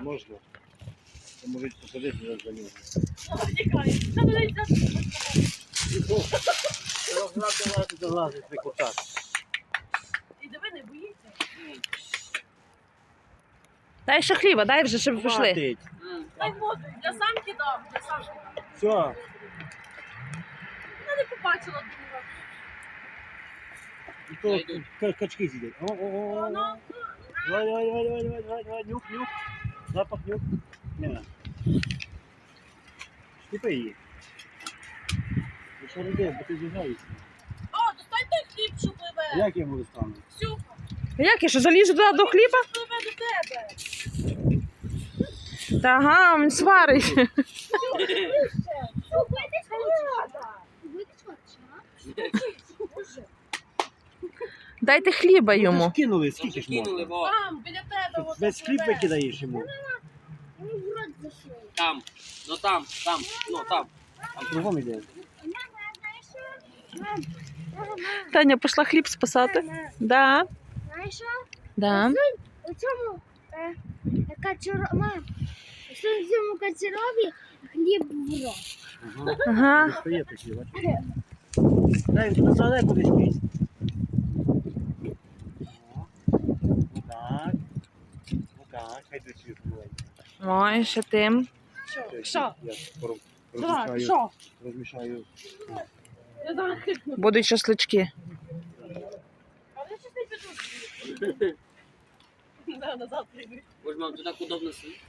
Можна. Можуть посадити за нього. Тікає. Та мене. Розглядати викотати. І диви, не боїться. Дай ще хліба, дай вже, щоб пішли. Хватить. Дай воду. Я сам кидав, я сам кидав. Все. Я не побачила друга. І то ка- качки сидять. О, о, о, о. Воно, Давай, давай, давай, давай, давай, давай, давай, нюх, нюх. Запах нюх. Не. Штипи її. Ти що робиш, бо ти зіжаєшся. О, достань той хліб, що пливе. Як я буду стану? Всю, Як я що залізу туди до хліба? пливе до тебе. Та ага, він сварить. Дайте хліба Ну, йому. кинули, скільки ж Кинули, можна? во, Там, Весь хліб викидаєш йому. там, ну там, там, ну там. А кругом іде. Таня пішла хліб спасати. Да, Знаєш що? да. У цьому е, качуро... Мам, у цьому качурові хліб в рот. Ага. Достає такі, бачиш? Дай, задай кудись крізь. О, Так. Буває. Ой, ще тим. Що? Давай, розмішаю, що? розмішаю. Я зараз хикну. Будуть шашлички. Да, назад прийди. Бо ж мам, тут так удобно сидіти.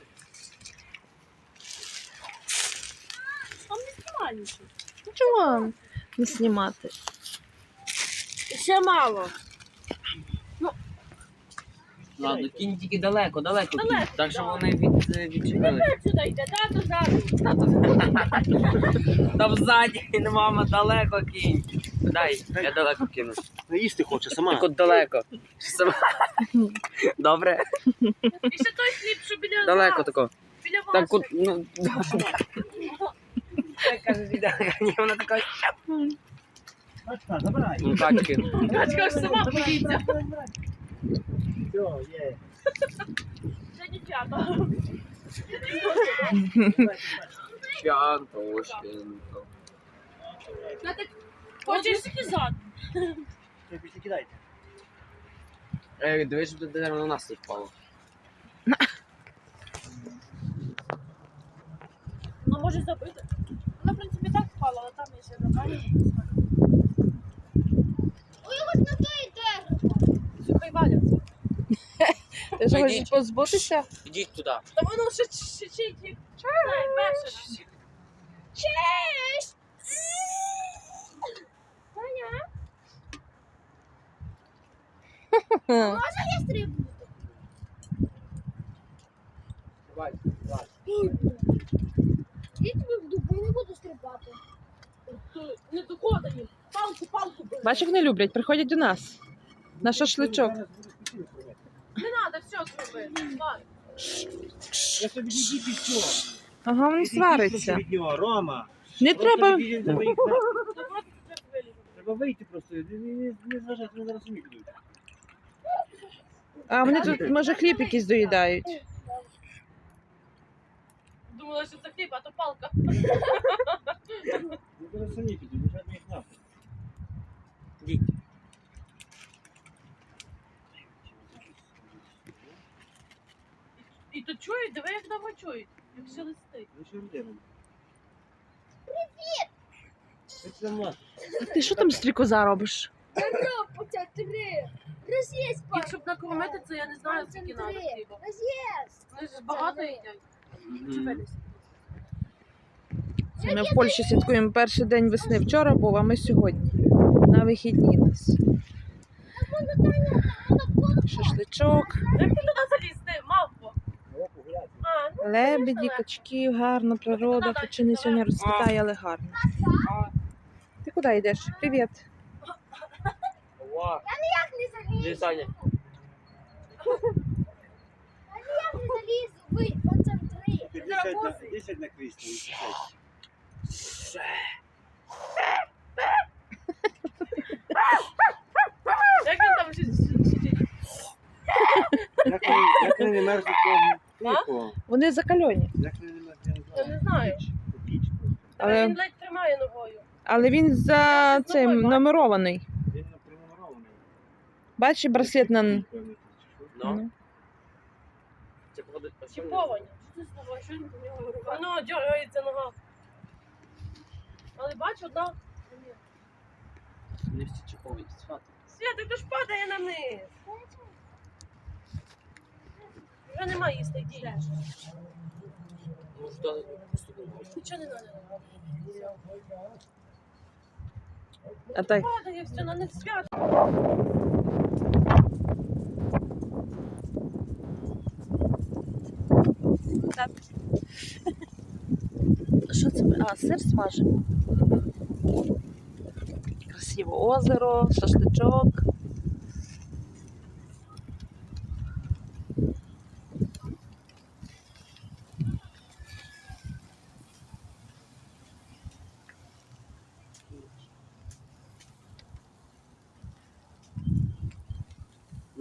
Там не знімай нічого. Чого не знімати? Ще мало. Ладно, кінь тільки далеко, далеко кінь. Далеко, Так що вони від, е, відчепили. Тепер сюди йде, тато ззаду. Там ззаді, мама, далеко кінь. Дай, я далеко кину. Ну, їсти хоче Так от далеко. Сама. Добре? І ще той хліб, що біля Далеко вас. тако. Біля вас. Так от, ну, біда, ні, вона така, Качка, забирай. ну так кину. Качка ж сама боїться. Все, є. Ще не п'ята. Щанто, щанто. Я так Хочеш. Все, після кидайте. Ей, дивись, щоб дерево на нас не впало. Ну, може забити. Вона, в принципі, так впала, але там є ще нормально. Ой, ось на той дерево. Слухай, валяться. Ти ж хочеш позбутися? Ідіть туди. Та воно ще чить. Знає. Честь! Таня, може я стрибну? Давай, давай. Я тебе в дупу не буду стрибати. Не доходить їм. Палку, палку. Бачиш, як не люблять, приходять до нас. На шашличок. Не треба, все зроби. Ладно. Я собі відійдіть і все. Ага, він свариться. від нього, Рома. Не треба. треба вийти просто. Не, не, не зважати, вони зараз самі підуть. А вони тут, може, хліб якийсь доїдають. Думала, що це хліб, а то палка. Вони зараз самі підуть, лишати їх нахуй. Ідіть. То чують, диви, як давно чують. Як ще листить. Ну що людина? Привіт! Це нас. Ти що там стрікоза робиш? Оця три. Роз'їсть, Їх, щоб накормити, це я не знаю, скільки треба хліба. Роз'їсть. Вони ж багато їдять. Ми в Польщі святкуємо перший день весни. Вчора був, а ми сьогодні. На вихідні нас. Шашличок, Як ти туди залізти? Мавпо. О, погуляти. А, ну, лебеді, качки, гарна природа, хоч і не сьогодні розцвітає, але гарно. Ти куди йдеш? Привіт. Ва, Як не залізу? Саня? Як не залізу? Ви, оце три. Десять на- кріслі. Як він там сидить? Як вони, не мерзнуть того? Тихо. Вони закальоні. Як не? Я не знаю. Але Але, він ледь тримає ногою. але він за цим номерований. Він не. Бачиш браслет на. Ну, це походить. Чіповані. Ти? Воно дергається нога. Але бач, одна. Не всі чіпові. Свята, то ж падає на них. Вже нема їсти, йди. Ну, що Нічого не треба. А так. Падає все на них свято. Що це? А, сир смажить. Красиве озеро, шашличок.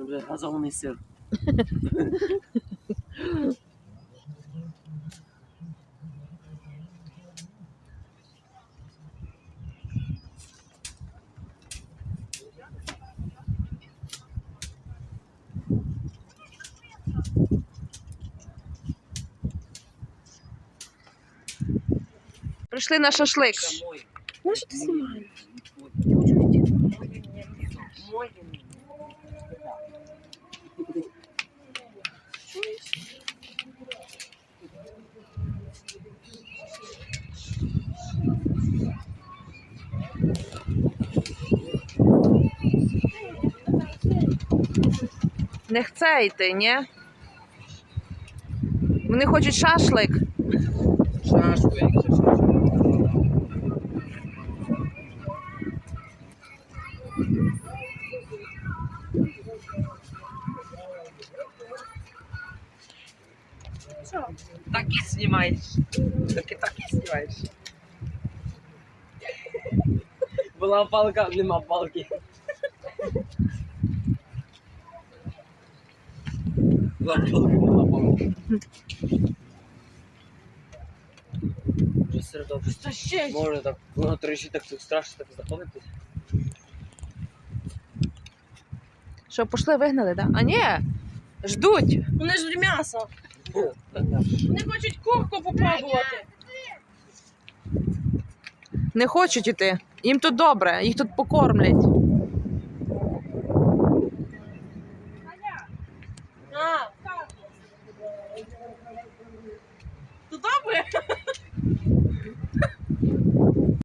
Бля, газований сир. Прийшли на шашлик. Ну, що ти знімаєш? Мой. Не хце йти, ні? Вони хочуть шашлик. Знімаєш. Так і так знімаєш. Була палка, нема палки. Була палка, нема палки. Вже середовище. Що ще? Може так, воно тричі так тут страшно так заходити. Що, пішли, вигнали, так? Да? А ні, ждуть. Вони ж м'ясо. Вони хочуть курку попробувати. Не хочуть іти. Їм тут добре, їх тут покормлять.